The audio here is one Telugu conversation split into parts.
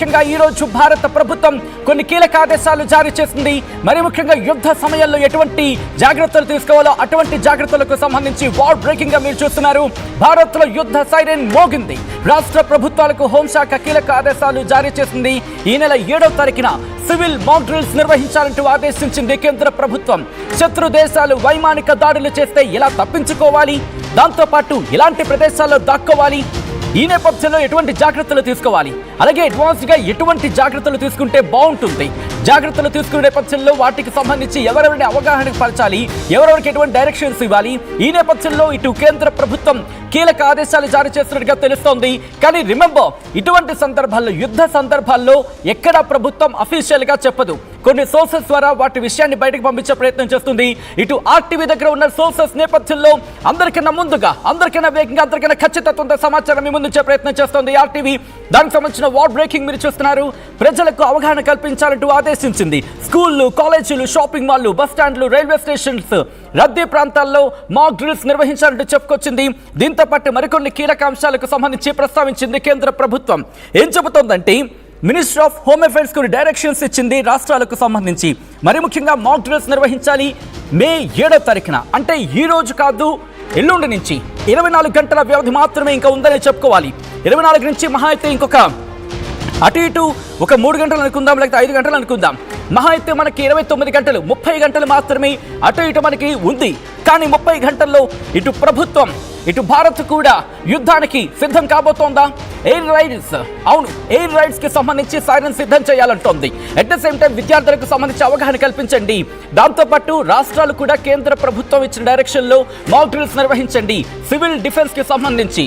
ముఖ్యంగా ఈ రోజు భారత ప్రభుత్వం కొన్ని కీలక ఆదేశాలు జారీ చేసింది. మరి ముఖ్యంగా యుద్ధ సమయంలో ఎటువంటి జాగ్రత్తలు తీసుకోవాలో అటువంటి జాగ్రత్తలకు సంబంధించి వార్ బ్రేకింగ్గా మీరు చూస్తున్నారు. భారత్లో యుద్ధ సైరన్ మోగింది. రాష్ట్ర ప్రభుత్వాలకు హోంశాఖ కీలక ఆదేశాలు జారీ చేసింది. ఈ నెల ఏడవ తారీఖున సివిల్ మాక్ డ్రిల్స్ నిర్వహించాలంటూ ఆదేశించింది కేంద్ర ప్రభుత్వం. శత్రు దేశాలు వైమానిక దాడులు చేస్తే ఎలా తప్పించుకోవాలి? దాంతోపాటు ఎలాంటి ప్రదేశాల్లో దాక్కోవాలి. ఈ నేపథ్యంలో ఎటువంటి జాగ్రత్తలు తీసుకోవాలి? అలాగే అడ్వాన్స్గా ఎటువంటి జాగ్రత్తలు తీసుకుంటే బాగుంటుంది? జాగ్రత్తలు తీసుకునే నేపథ్యంలో వాటికి సంబంధించి ఎవరెవరిని అవగాహన పరచాలి? ఎవరెవరికి ఎటువంటి డైరెక్షన్స్ ఇవ్వాలి? ఈ నేపథ్యంలో ఇటు కేంద్ర ప్రభుత్వం కీలక ఆదేశాలు జారీ చేస్తున్నట్టుగా తెలుస్తోంది. కానీ రిమెంబర్ ఇటువంటి సందర్భాల్లో యుద్ధ సందర్భాల్లో ఎక్కడ ప్రభుత్వం అఫీషియల్గా చెప్పదు. కొన్ని సోర్సెస్ ద్వారా వాటి విషయాన్ని బయటకు పంపించే ప్రయత్నం చేస్తుంది. ఇటు ఆర్టీవీ దగ్గర ఉన్న సోర్సెస్ నేపథ్యంలో అందరికన్నా ముందుగా అందరికన్నా వేగంగా అందరికన్నా ఖచ్చితత్వంతో సమాచారం ముందుంచే ప్రయత్నం చేస్తుంది ఆర్టీవీ. దానికి సంబంధించిన వార్ బ్రేకింగ్ మీరు చూస్తున్నారు. ప్రజలకు అవగాహన కల్పించాలంటూ ఆదేశించింది. స్కూళ్ళు కాలేజీలు షాపింగ్ మాల్లు బస్ స్టాండ్లు రైల్వే స్టేషన్స్ రద్దీ ప్రాంతాల్లో మాక్ డ్రిల్స్ నిర్వహించాలంటూ చెప్పుకొచ్చింది. దీంతో పాటు మరికొన్ని కీలక అంశాలకు సంబంధించి ప్రస్తావించింది కేంద్ర ప్రభుత్వం. ఏం చెబుతోందంటే మినిస్టర్ ఆఫ్ హోమ్ అఫైర్స్ కొన్ని డైరెక్షన్స్ ఇచ్చింది రాష్ట్రాలకు సంబంధించి. మరి ముఖ్యంగా మాక్ డ్రిల్స్ నిర్వహించాలి మే ఏడో తారీఖున. అంటే ఈ రోజు కాదు ఎల్లుండి నుంచి. ఇరవై నాలుగు గంటల వ్యవధి మాత్రమే ఇంకా ఉందని చెప్పుకోవాలి. ఇరవై నాలుగు నుంచి మహా అయితే ఇంకొక అటు ఇటు ఒక మూడు గంటలు అనుకుందాం లేకపోతే ఐదు గంటలు అనుకుందాం. మహా అయితే మనకి ఇరవై తొమ్మిది గంటలు ముప్పై గంటలు మాత్రమే అటు ఇటు మనకి ఉంది. కానీ ముప్పై గంటల్లో ఇటు ప్రభుత్వం ఇటు భారత్ కూడా యుద్ధానికి సిద్ధం కాబోతోందా? ఎయిర్ రైడ్స్ అవును ఎయిర్ రైడ్స్కి సంబంధించి సైరన్ సిద్ధం చేయాలంటోంది. అట్ ద సేమ్ టైం విద్యార్థులకు సంబంధించి అవగాహన కల్పించండి. దాంతోపాటు రాష్ట్రాలు కూడా కేంద్ర ప్రభుత్వం ఇచ్చిన డైరెక్షన్లో మాక్ డ్రిల్స్ నిర్వహించండి. సివిల్ డిఫెన్స్కి సంబంధించి.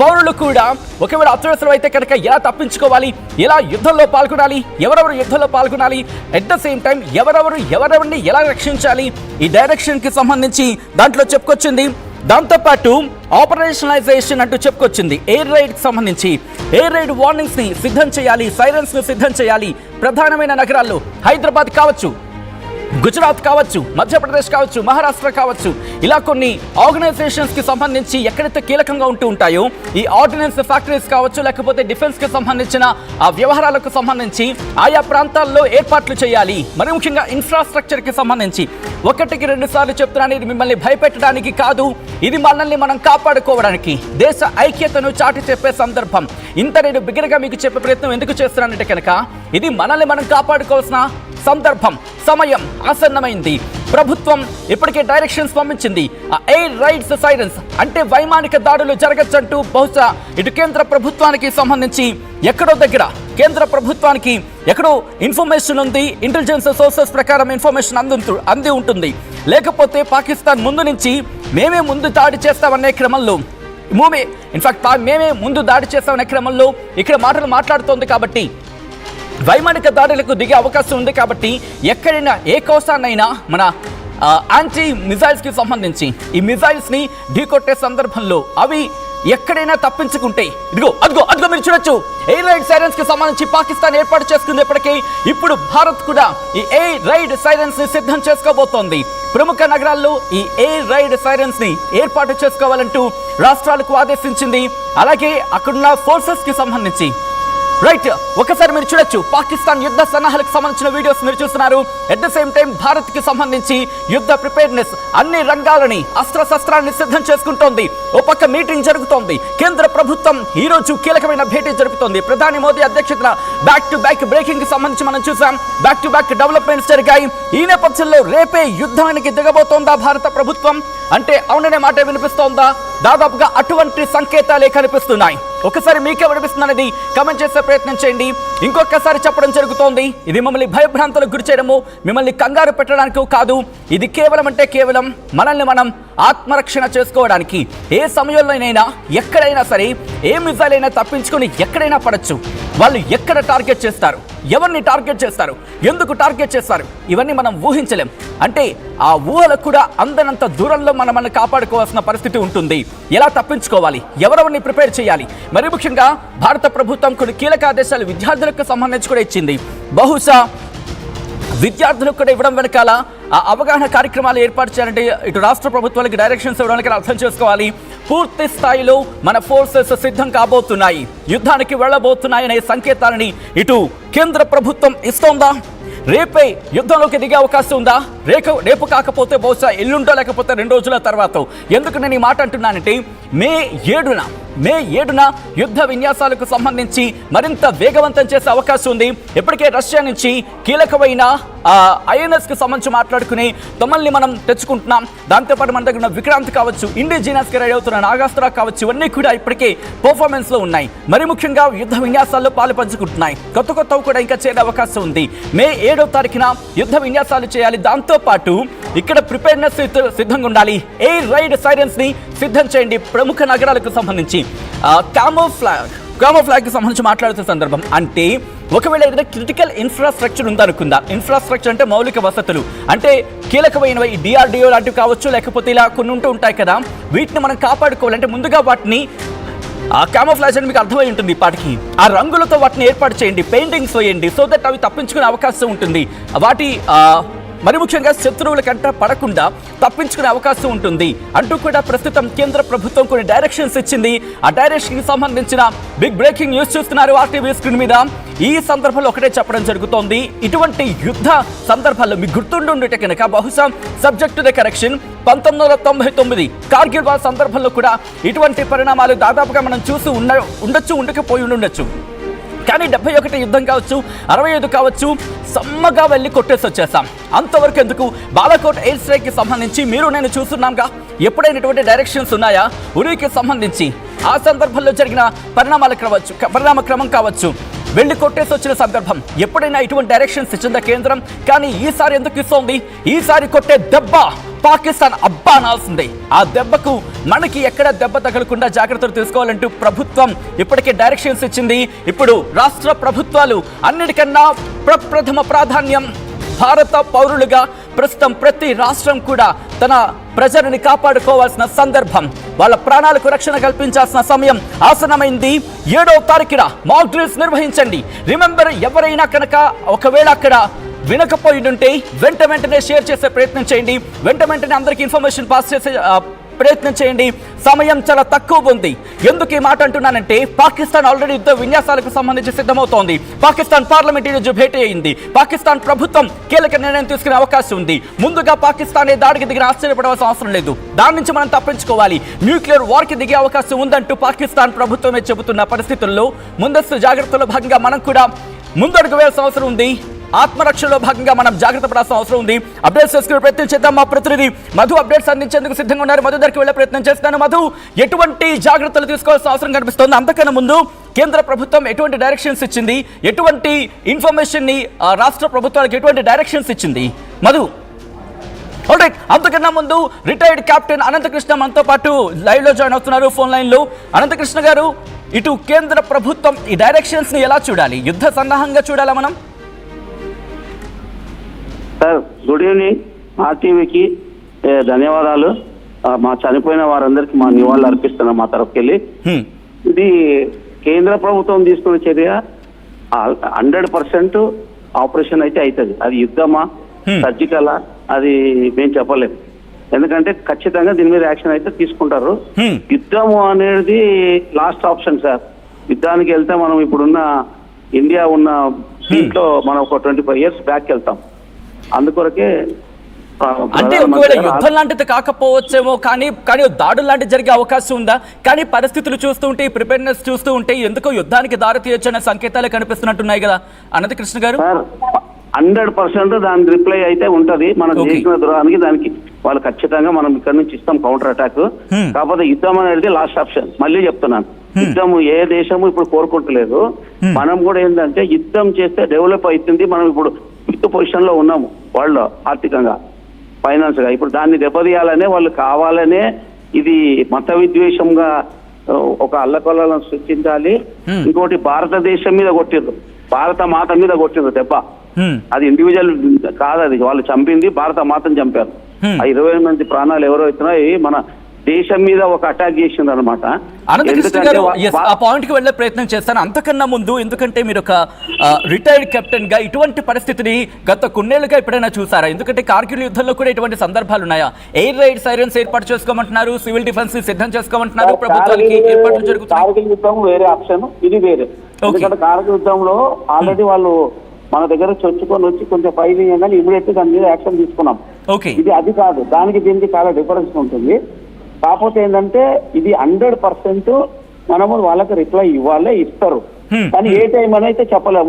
పౌరులు కూడా ఒకవేళ అత్యవసరం అయితే కనుక ఎలా తప్పించుకోవాలి? ఎలా యుద్ధంలో పాల్గొనాలి? ఎవరెవరు యుద్ధంలో పాల్గొనాలి? అట్ ద సేమ్ టైం ఎవరెవరు ఎవరెవరిని ఎలా రక్షించాలి? ఈ డైరెక్షన్కి సంబంధించి దాంట్లో చెప్పుకొచ్చింది. దాంతోపాటు ఆపరేషనలైజేషన్ అంటూ చెప్పుకొచ్చింది. ఎయిర్ రైడ్కి సంబంధించి. ఎయిర్ రైడ్ వార్నింగ్స్ని సిద్ధం చేయాలి సైరన్స్ను సిద్ధం చేయాలి. ప్రధానమైన నగరాల్లో హైదరాబాద్ కావచ్చు. గుజరాత్ కావచ్చు మధ్యప్రదేశ్ కావచ్చు మహారాష్ట్ర కావచ్చు ఇలా కొన్ని ఆర్గనైజేషన్స్కి సంబంధించి ఎక్కడైతే కీలకంగా ఉంటూ ఉంటాయో ఈ ఆర్డినెన్స్ ఫ్యాక్టరీస్ కావచ్చు లేకపోతే డిఫెన్స్కి సంబంధించిన ఆ వ్యవహారాలకు సంబంధించి ఆయా ప్రాంతాల్లో ఏర్పాట్లు చేయాలి. మరి ముఖ్యంగా ఇన్ఫ్రాస్ట్రక్చర్కి సంబంధించి ఒకటికి రెండు సార్లు చెప్తున్నాను ఇది మిమ్మల్ని భయపెట్టడానికి కాదు. ఇది మనల్ని మనం కాపాడుకోవడానికి దేశ ఐక్యతను చాటి చెప్పే సందర్భం. ఇంత నేను బిగ్గరగా మీకు చెప్పే ప్రయత్నం ఎందుకు చేస్తున్నానంటే కనుక ఇది మనల్ని మనం కాపాడుకోవాల్సిన సందర్భం సమయం ఆసన్నమైంది. ప్రభుత్వం ఇప్పటికే డైరెక్షన్స్ పంపించింది. ఆ ఎయిర్ రైడ్స్ సైరన్స్ అంటే వైమానిక దాడులు జరగచ్చంటూ బహుశా ఇటు కేంద్ర ప్రభుత్వానికి సంబంధించి ఎక్కడో దగ్గర కేంద్ర ప్రభుత్వానికి ఎక్కడో ఇన్ఫర్మేషన్ ఉంది ఇంటెలిజెన్స్ సోర్సెస్ ప్రకారం ఇన్ఫర్మేషన్ అందు అంది ఉంటుంది. లేకపోతే పాకిస్తాన్ ముందు నుంచి మేమే ముందు దాడి చేస్తామనే క్రమంలో మేమే ఇన్ఫాక్ట్ మేమే ముందు దాడి చేస్తామనే క్రమంలో ఇక్కడ మాటలు మాట్లాడుతోంది కాబట్టి వైమానిక దాడులకు దిగే అవకాశం ఉంది కాబట్టి ఎక్కడైనా ఏ కోసాన్నైనా మన యాంటీ మిజైల్స్కి సంబంధించి ఈ మిజైల్స్ని ఢీకొట్టే సందర్భంలో అవి ఎక్కడైనా తప్పించుకుంటే ఇదిగో అదిగో అదిగో మీరు చూడొచ్చు. ఎయిర్ రైడ్ సైరన్స్కి సంబంధించి పాకిస్తాన్ ఏర్పాటు చేసుకునేప్పటికీ ఇప్పుడు భారత్ కూడా ఈ ఎయిర్ రైడ్ సైరన్స్ని సిద్ధం చేసుకోబోతోంది. ప్రముఖ నగరాల్లో ఈ ఎయిర్ రైడ్ సైరన్స్ని ఏర్పాటు చేసుకోవాలంటూ రాష్ట్రాలకు ఆదేశించింది. అలాగే అక్కడున్న ఫోర్సెస్కి సంబంధించి రైట్ ఒకసారి మీరు చూడొచ్చు. పాకిస్తాన్ యుద్ధ సన్నాహాలకు సంబంధించిన వీడియోస్ మీరు చూస్తున్నారు. ఎట్ ద సేమ్ టైం భారత్కి సంబంధించి యుద్ధ ప్రిపేర్నెస్ అన్ని రంగాలని అస్త్ర శస్త్రాన్ని సిద్ధం చేసుకుంటోంది. ఓ పక్క మీటింగ్ జరుగుతోంది. కేంద్ర ప్రభుత్వం ఈ రోజు కీలకమైన భేటీ జరుపుతోంది. ప్రధాని మోదీ అధ్యక్షతన బ్యాక్ టు బ్యాక్ బ్రేకింగ్కి సంబంధించి మనం చూసాం. బ్యాక్ టు బ్యాక్ డెవలప్మెంట్స్ జరిగాయి. ఈ నేపథ్యంలో రేపే యుద్ధానికి దిగబోతోందా భారత ప్రభుత్వం? అంటే అవుననే మాట వినిపిస్తోందా? దాదాపుగా అటువంటి సంకేతాలే కనిపిస్తున్నాయి. ఒకసారి మీకే వినిపిస్తున్నది కమెంట్ చేసే ప్రయత్నం చేయండి. ఇంకొకసారి చెప్పడం జరుగుతోంది. ఇది మమ్మల్ని భయభ్రాంతులకు గురి చేయడము మిమ్మల్ని కంగారు పెట్టడానికి కాదు. ఇది కేవలం అంటే కేవలం మనల్ని మనం ఆత్మరక్షణ చేసుకోవడానికి ఏ సమయంలోనైనా ఎక్కడైనా సరే ఏ మిజైలైనా తప్పించుకొని ఎక్కడైనా పడచ్చు. వాళ్ళు ఎక్కడ టార్గెట్ చేస్తారు? ఎవరిని టార్గెట్ చేస్తారు? ఎందుకు టార్గెట్ చేస్తారు? ఇవన్నీ మనం ఊహించలేం. అంటే ఆ ఊహలకు కూడా అందనంత దూరంలో మనం మనం కాపాడుకోవాల్సిన పరిస్థితి ఉంటుంది. ఎలా తప్పించుకోవాలి? ఎవరెవరిని ప్రిపేర్ చేయాలి? మరి ముఖ్యంగా భారత ప్రభుత్వం కొన్ని కీలక ఆదేశాలు విద్యార్థులకు సంబంధించి కూడా ఇచ్చింది. బహుశా విద్యార్థులకు కూడా ఇవ్వడం వెనకాల అవగాహన కార్యక్రమాలు ఏర్పాటు చేయాలంటే ఇటు రాష్ట్ర ప్రభుత్వాలకి డైరెక్షన్స్ ఇవ్వడానికి అర్థం చేసుకోవాలి. పూర్తి స్థాయిలో మన ఫోర్సెస్ సిద్ధం కాబోతున్నాయి. యుద్ధానికి వెళ్ళబోతున్నాయనే సంకేతాలని ఇటు కేంద్ర ప్రభుత్వం ఇస్తోందా? రేపే యుద్ధంలోకి దిగే అవకాశం ఉందా? రేపు రేపు కాకపోతే బహుశా ఎల్లుండో లేకపోతే రెండు రోజుల తర్వాత. ఎందుకు నేను ఈ మాట అంటున్నానంటే మే ఏడున మే ఏడున యుద్ధ విన్యాసాలకు సంబంధించి మరింత వేగవంతం చేసే అవకాశం ఉంది. ఇప్పటికే రష్యా నుంచి కీలకమైన ఐఎన్ఎస్కి సంబంధించి మాట్లాడుకుని తమల్ని మనం తెచ్చుకుంటున్నాం. దాంతోపాటు మన దగ్గర ఉన్న విక్రాంత్ కావచ్చు ఇండిజినస్ రెడీ అవుతున్న నాగాస్త్ర కావచ్చు ఇవన్నీ కూడా ఇప్పటికే పర్ఫార్మెన్స్లో ఉన్నాయి. మరి ముఖ్యంగా యుద్ధ విన్యాసాల్లో పాలు పంచుకుంటున్నాయి. కొత్త కొత్తవి కూడా ఇంకా చేరే అవకాశం ఉంది. మే ఏడో తారీఖున యుద్ధ విన్యాసాలు చేయాలి. దాంతోపాటు ఇక్కడ ప్రిపేర్నెస్ సిద్ధంగా ఉండాలి. ఎయిర్ రైడ్ సైరెన్స్ని సిద్ధం చేయండి. ప్రముఖ నగరాలకు సంబంధించి. కామోఫ్లాగ్ కామోఫ్లాగ్కి కి సంబంధించి మాట్లాడుతున్న సందర్భం అంటే ఒకవేళ ఏదైనా క్రిటికల్ ఇన్ఫ్రాస్ట్రక్చర్ ఉందనుకుందా? ఇన్ఫ్రాస్ట్రక్చర్ అంటే మౌలిక వసతులు. అంటే కీలకమైనవి డిఆర్డిఓ లాంటివి కావచ్చు లేకపోతే ఇలా కొన్ని ఉంటూ ఉంటాయి కదా. వీటిని మనం కాపాడుకోవాలంటే ముందుగా వాటిని ఆ క్యామోఫ్లాజ్ అని మీకు అర్థమై ఉంటుంది ఇప్పటికి ఆ రంగులతో వాటిని ఏర్పాటు చేయండి పెయింటింగ్స్ వేయండి సో దట్ అవి తప్పించుకునే అవకాశం ఉంటుంది. వాటి మరి ముఖ్యంగా శత్రువుల కంట పడకుండా తప్పించుకునే అవకాశం ఉంటుంది. అంటూ కూడా ప్రస్తుతం కేంద్ర ప్రభుత్వం కొన్ని డైరెక్షన్స్ ఇచ్చింది. ఆ డైరెక్షన్కి సంబంధించిన బిగ్ బ్రేకింగ్ న్యూస్ చూస్తున్నారు ఆర్టీవీ స్క్రీన్ మీద. ఈ సందర్భంలో ఒకటే చెప్పడం జరుగుతోంది. ఇటువంటి యుద్ధ సందర్భాల్లో మీకు గుర్తుండుంటే కనుక బహుశా సబ్జెక్ట్ ద కరెక్షన్ పంతొమ్మిది వందల తొంభై తొమ్మిది కార్గిల్ వార్ సందర్భంలో కూడా ఇటువంటి పరిణామాలు దాదాపుగా మనం చూసి ఉండ ఉండొచ్చు ఉండకపోయి ఉండొచ్చు. కానీ డెబ్బై ఒకటి యుద్ధం కావచ్చు అరవై ఐదు కావచ్చు సమ్మగా వెళ్ళి కొట్టేసి వచ్చేసాం. అంతవరకు ఎందుకు? బాలాకోట్ ఎయిర్ స్ట్రైక్కి సంబంధించి మీరు నేను చూస్తున్నాంగా. ఎప్పుడైనా ఇటువంటి డైరెక్షన్స్ ఉన్నాయా? ఉరికి సంబంధించి. ఆ సందర్భంలో జరిగిన పరిణామాలు కావచ్చు పరిణామ క్రమం కావచ్చు. వెళ్ళి కొట్టేసి వచ్చిన సందర్భం. ఎప్పుడైనా ఇటువంటి డైరెక్షన్స్ ఇచ్చిందా కేంద్రం? కానీ ఈసారి ఎందుకు ఇస్తోంది? ఈసారి కొట్టే దెబ్బ! పాకిస్తాన్ అబ్బా అనాల్సిందే. ఆ దెబ్బకు మనకి ఎక్కడ దెబ్బ తగలకుండా జాగ్రత్తలు తీసుకోవాలంటూ ప్రభుత్వం ఇప్పటికే డైరెక్షన్స్ ఇచ్చింది. ఇప్పుడు రాష్ట్ర ప్రభుత్వాలు అన్నిటికన్నా ప్రప్రథమ ప్రాధాన్యం భారత పౌరులుగా ప్రస్తుతం ప్రతి రాష్ట్రం కూడా తన ప్రజలని కాపాడుకోవాల్సిన సందర్భం. వాళ్ళ ప్రాణాలకు రక్షణ కల్పించాల్సిన సమయం ఆసనమైంది ఏడవ తారీఖున మాక్ డ్రిల్స్ నిర్వహించండి. రిమెంబర్ ఎవరైనా కనుక ఒకవేళ అక్కడ వినకపోయిండుంటే వెంట వెంటనే షేర్ చేసే ప్రయత్నం చేయండి. వెంట వెంటనే అందరికీ ఇన్ఫర్మేషన్ పాస్ చేసే ప్రయత్నం చేయండి. సమయం చాలా తక్కువ ఉంది. ఎందుకు ఈ మాట అంటున్నానంటే పాకిస్తాన్ ఆల్రెడీ యుద్ధ విన్యాసాలకు సంబంధించి సిద్ధమవుతోంది. పాకిస్తాన్ పార్లమెంట్ ఈరోజు భేటీ అయింది. పాకిస్తాన్ ప్రభుత్వం కీలక నిర్ణయం తీసుకునే అవకాశం ఉంది. ముందుగా పాకిస్తాన్ ఏ దాడికి దిగిన ఆశ్చర్యపడవలసిన అవసరం లేదు. దాని నుంచి మనం తప్పించుకోవాలి. న్యూక్లియర్ వార్కి దిగే అవకాశం ఉందంటూ పాకిస్తాన్ ప్రభుత్వమే చెబుతున్న పరిస్థితుల్లో ముందస్తు జాగ్రత్తలో భాగంగా మనం కూడా ముందడుగు వేయాల్సిన అవసరం ఉంది. ఆత్మరక్షణలో భాగంగా మనం జాగ్రత్త పడాల్సిన అవసరం ఉంది. అప్డేట్స్ చేసుకునే ప్రయత్నం చేద్దాం మా ప్రతినిధి మధు అప్డేట్స్ అందించేందుకు సిద్ధంగా ఉన్నారు. మధు దగ్గరికి వెళ్ళే ప్రయత్నం చేస్తాను మధు ఎటువంటి జాగ్రత్తలు తీసుకోవాల్సిన అవసరం కనిపిస్తోంది? అంతకన్నా ముందు కేంద్ర ప్రభుత్వం ఎటువంటి డైరెక్షన్స్ ఇచ్చింది? ఎటువంటి ఇన్ఫర్మేషన్ని రాష్ట్ర ప్రభుత్వాలకు ఎటువంటి డైరెక్షన్స్ ఇచ్చింది? మధు. రైట్ అంతకన్నా ముందు రిటైర్డ్ కెప్టెన్ అనంతకృష్ణ మనతో పాటు లైవ్లో జాయిన్ అవుతున్నారు ఫోన్ లైన్లో. అనంతకృష్ణ గారు ఇటు కేంద్ర ప్రభుత్వం ఈ డైరెక్షన్స్ని ఎలా చూడాలి? యుద్ధ సన్నాహంగా చూడాలా మనం? Sir good evening. ఆర్టీవీకి ఏ, ధన్యవాదాలు. మా చనిపోయిన వారందరికీ మా నివాళులు అర్పిస్తున్నాం మా తరఫుకెళ్ళి. ఇది కేంద్ర ప్రభుత్వం తీసుకున్న చర్య. హండ్రెడ్ పర్సెంట్ ఆపరేషన్ అయితే అవుతుంది. అది యుద్ధమా. సర్జికలా? అది మేము చెప్పలేము ఎందుకంటే ఖచ్చితంగా దీని మీద యాక్షన్ అయితే తీసుకుంటారు. యుద్ధము అనేది లాస్ట్ ఆప్షన్ సార్. యుద్ధానికి వెళ్తే మనం ఇప్పుడున్న ఇండియా ఉన్న సీట్లో మనం ఒక ట్వంటీ ఫైవ్ ఇయర్స్ బ్యాక్ వెళ్తాం. అందుకొరకే అంటే ఒకవేళ యుద్ధం లాంటిది కాకపోవచ్చేమో కానీ కానీ దాడులు లాంటిది జరిగే అవకాశం ఉందా? కానీ పరిస్థితులు చూస్తూ ఉంటే ప్రిపేర్నెస్ చూస్తూ ఉంటే ఎందుకో యుద్ధానికి దారి తీయొచ్చు అనే సంకేతాలు కనిపిస్తున్నట్టున్నాయి కదా. అనంత కృష్ణ గారు? హండ్రెడ్ పర్సెంట్ దాని రిప్లై అయితే ఉంటది. మనం. చేసిన ద్రోహానికి దానికి వాళ్ళు ఖచ్చితంగా మనం ఇక్కడ నుంచి ఇస్తాం కౌంటర్ అటాక్. కాకపోతే యుద్ధం అనేది లాస్ట్ ఆప్షన్ మళ్ళీ చెప్తున్నాను. యుద్ధం ఏ దేశము ఇప్పుడు కోరుకుంటలేదు. మనం కూడా ఏంటంటే యుద్ధం చేస్తే డెవలప్ అవుతుంది. మనం ఇప్పుడు ఫిఫ్త్ పొజిషన్లో ఉన్నాము వరల్డ్ ఆర్థికంగా ఫైనాన్స్గా ఇప్పుడు దాన్ని దెబ్బతీయాలనే వాళ్ళు కావాలనే ఇది మత విద్వేషంగా ఒక అల్లకొల్లను సృష్టించాలి. ఇంకోటి భారతదేశం మీద కొట్టిర్రు భారత మాత మీద కొట్టిర్రు దెబ్బ. అది ఇండివిజువల్ కాదు అది వాళ్ళు చంపింది భారత మాతను చంపారు. ఆ ఇరవై మంది ప్రాణాలు ఎవరో అవుతున్నాయి మన దేశం మీద ఒక అటాక్ చేసింది అనమాట ఆ పాయింట్కి వెళ్ళే ప్రయత్నం చేస్తాను. అంతకన్నా ముందు ఎందుకంటే మీరు ఒక రిటైర్డ్ కెప్టెన్గా ఇటువంటి పరిస్థితిని గత కొన్నేళ్ళుగా ఎప్పుడైనా చూసారా? ఎందుకంటే కార్గిల్ యుద్ధంలో కూడా ఇటువంటి సందర్భాలు ఉన్నాయా? ఎయిర్ రైడ్ సైరన్స్ ఏర్పాటు చేసుకోమంటున్నారు సివిల్ డిఫెన్స్ సిద్ధం చేసుకోమంటున్నారు ప్రభుత్వానికి ఏర్పాట్లు జరుగుతున్నాయి. కార్గిల్ యుద్ధం వేరే ఆప్షన్ ఇది వేరే. ఎందుకంటే కార్గిల్ యుద్ధంలో ఆల్రెడీ వాళ్ళు మన దగ్గర చొచ్చుకొని వచ్చి కొంచెం ఫైల్ చేయగానే ఇమీడియట్ దాని మీద యాక్షన్ తీసుకున్నాం. ఓకే ఇది అది కాదు. దానికి దీనికి చాలా డిఫరెన్స్ ఉంటుంది. కాకపోతే ఏంటంటే ఇది హండ్రెడ్ పర్సెంట్ మనము వాళ్ళకి రిప్లై ఇవ్వాలే ఇస్తారు. కానీ ఏ టైం అని అయితే చెప్పలేము.